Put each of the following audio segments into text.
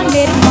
நான் வெறும்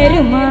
பெருமா